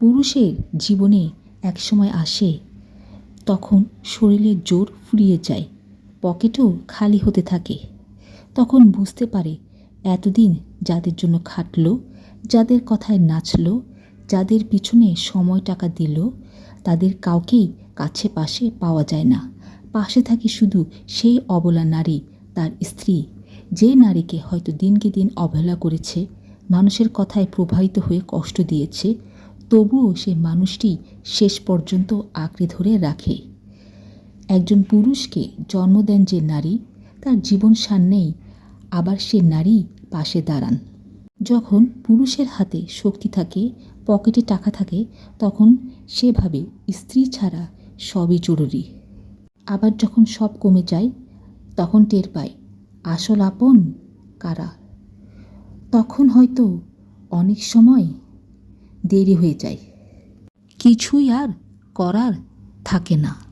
পুরুষের জীবনে একসময় আসে, তখন শরীরের জোর ফুরিয়ে যায়, পকেটও খালি হতে থাকে। তখন বুঝতে পারে এতদিন যাদের জন্য খাটলো, যাদের কথায় নাচলো, যাদের পিছনে সময় টাকা দিল, তাদের কাউকেই কাছে পাশে পাওয়া যায় না। পাশে থাকে শুধু সেই অবলা নারী, তার স্ত্রী। যে নারীকে হয়তো দিনকে দিন অবহেলা করেছে, মানুষের কথায় প্রবাহিত হয়ে কষ্ট দিয়েছে তবুও সে মানুষটি শেষ পর্যন্ত আঁকড়ে ধরে রাখে। একজন পুরুষকে জন্ম দেন যে নারী, তার জীবন সামনেই আবার সে নারী পাশে দাঁড়ান। যখন পুরুষের হাতে শক্তি থাকে, পকেটে টাকা থাকে, তখন সেভাবে স্ত্রী ছাড়া সবই জরুরি। আবার যখন সব কমে যায়, তখন টের পায়, আসল আপন কারা? তখন হয়তো অনেক সময় দেরি হয়ে যায়। কিছুই আর করার থাকে না।